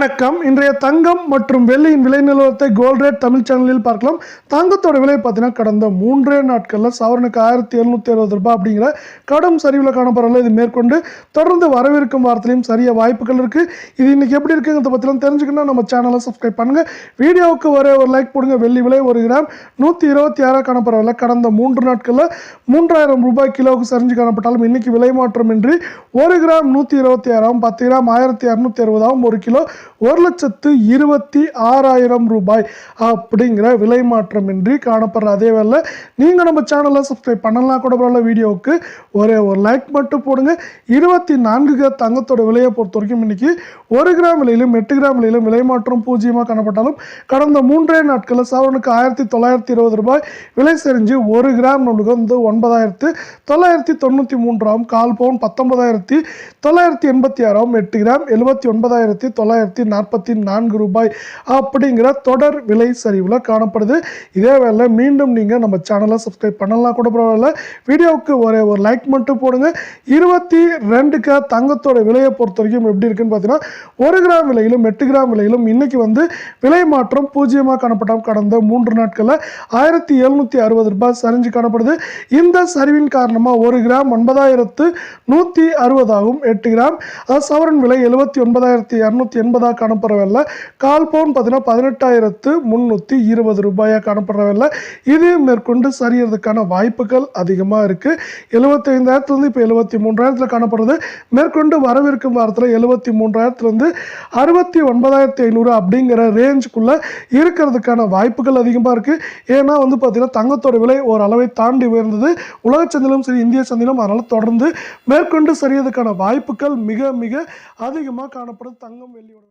வணக்கம். இன்றைய தங்கம் மற்றும் வெள்ளியின் விலை நிலவரத்தை கோல்ட் ரேட் தமிழ் சேனலில் பார்க்கலாம். தங்கத்தோட விலை பார்த்தீங்கன்னா கடந்த மூன்றே நாட்களில் சவரனுக்கு ஆயிரத்தி எழுநூத்தி அறுபது ரூபாய் அப்படிங்கிற கடும் சரிவில் காணப்படல இது மேற்கொண்டு தொடர்ந்து வரவிருக்கும் வாரத்திலையும் சரிய வாய்ப்புகள் இருக்கு. இது இன்னைக்கு எப்படி இருக்குங்கிறத பற்றிலாம் தெரிஞ்சுக்கணும் நம்ம சேனலை சப்ஸ்கிரைப் பண்ணுங்க. வீடியோவுக்கு ஒரே ஒரு லைக் போடுங்க. வெள்ளி விலை ஒரு கிராம் நூற்றி இருபத்தி ஆறாக காணப்படவில்லை கடந்த மூன்று நாட்களில் மூன்றாயிரம் ரூபாய் கிலோவுக்கு சரிஞ்சு காணப்பட்டாலும் இன்னைக்கு விலை மாற்றமின்றி ஒரு கிராம் நூற்றி இருபத்தி ஆறாம் பத்து கிராம் ஆயிரத்தி இரநூத்தி அறுபதாகவும் ஒரு கிலோ ஒரு லட்சத்து இருபத்தி ஆறாயிரம் ரூபாய் அப்படிங்கிற விலை மாற்றமின்றி காணப்படுற அதே வேலை நீங்கள் நம்ம சேனலை சப்ஸ்கிரைப் பண்ணலாம் கூட பரவாயில்ல வீடியோவுக்கு ஒரே ஒரு லைக் மட்டும் போடுங்க. இருபத்தி நான்கு கிராம் தங்கத்தோட விலையை பொறுத்த வரைக்கும் இன்னைக்கு ஒரு கிராம் விலையிலும் எட்டு கிராம் விலையிலும் விலை மாற்றம் பூஜ்ஜியமாக காணப்பட்டாலும் கடந்த மூன்றே நாட்களில் சவரனுக்கு ஆயிரத்தி தொள்ளாயிரத்தி இருபது ரூபாய் விலை செறிஞ்சு ஒரு கிராம் நம்மளுக்கு வந்து ஒன்பதாயிரத்து தொள்ளாயிரத்தி தொண்ணூற்றி மூன்றாம் கால் பவுன் பத்தொன்பதாயிரத்தி தொள்ளாயிரத்தி எண்பத்தி ஆறாம் எட்டு கிராம் எழுபத்தி ஒன்பதாயிரத்தி தொள்ளாயிரத்தி நாற்பத்தி நான்கு ரூபாய் அப்படிங்கிற தொடர் விலை சரிவில் காணப்படுது. இதே வேலை மீண்டும் நீங்கள் நம்ம சேனலை சப்ஸ்கிரைப் பண்ணலாம் கூட பரவாயில்ல. வீடியோவுக்கு ஒரே ஒரு லைக் மட்டும் போடுங்க. இருபத்தி ரெண்டுக்கு தங்கத்தோட விலையை பொறுத்த வரைக்கும் எப்படி இருக்குன்னு பார்த்தீங்கன்னா ஒரு கிராம் விலையிலும் எட்டு கிராம் விலையிலும் இன்னைக்கு வந்து விலை மாற்றம் பூஜ்ஜியமாக காணப்பட்ட கடந்த மூன்று நாட்களில் ஆயிரத்தி எழுநூற்றி அறுபது ரூபாய் சரிஞ்சு காணப்படுது. இந்த சரிவின் காரணமாக ஒரு கிராம் ஒன்பதாயிரத்து நூற்றி அறுபதாகவும் எட்டு கிராம் அதாவது சவரன் விலை எழுபத்தி ஒன்பதாயிரத்தி இரநூத்தி எண்பதாக காணப்படவில்லை. கால் பவுன் பார்த்தீங்கன்னா பதினெட்டாயிரத்து முந்நூற்றி இருபது ரூபாயாக காணப்படவில்லை. இது மேற்கொண்டு சரியறதுக்கான வாய்ப்புகள் அதிகமாக இருக்குது எழுபத்தைந்தாயிரத்துலேருந்து இப்போ எழுபத்தி மூன்றாயிரத்தில் காணப்படுறது மேற்கொண்டு வரவிருக்கும் வாரத்தில் எழுபத்தி மூன்றாயிரத்துலேருந்து அறுபத்தி ஒன்பதாயிரத்தி ஐநூறு அப்படிங்கிற ரேஞ்சுக்குள்ளே இருக்கிறதுக்கான வாய்ப்புகள் அதிகமாக இருக்குது ஏன்னா வந்து பார்த்திங்கன்னா தங்கத்தோட விலை ஒரு அளவை தாண்டி உயர்ந்தது. உலக சந்தையிலும் சரி இந்திய சந்தையிலும் அதனால் தொடர்ந்து மேற்கொண்டு சரியதுக்கான வாய்ப்புகள் மிக மிக அதிகமாக காணப்படுது தங்கம் வெள்ளியோட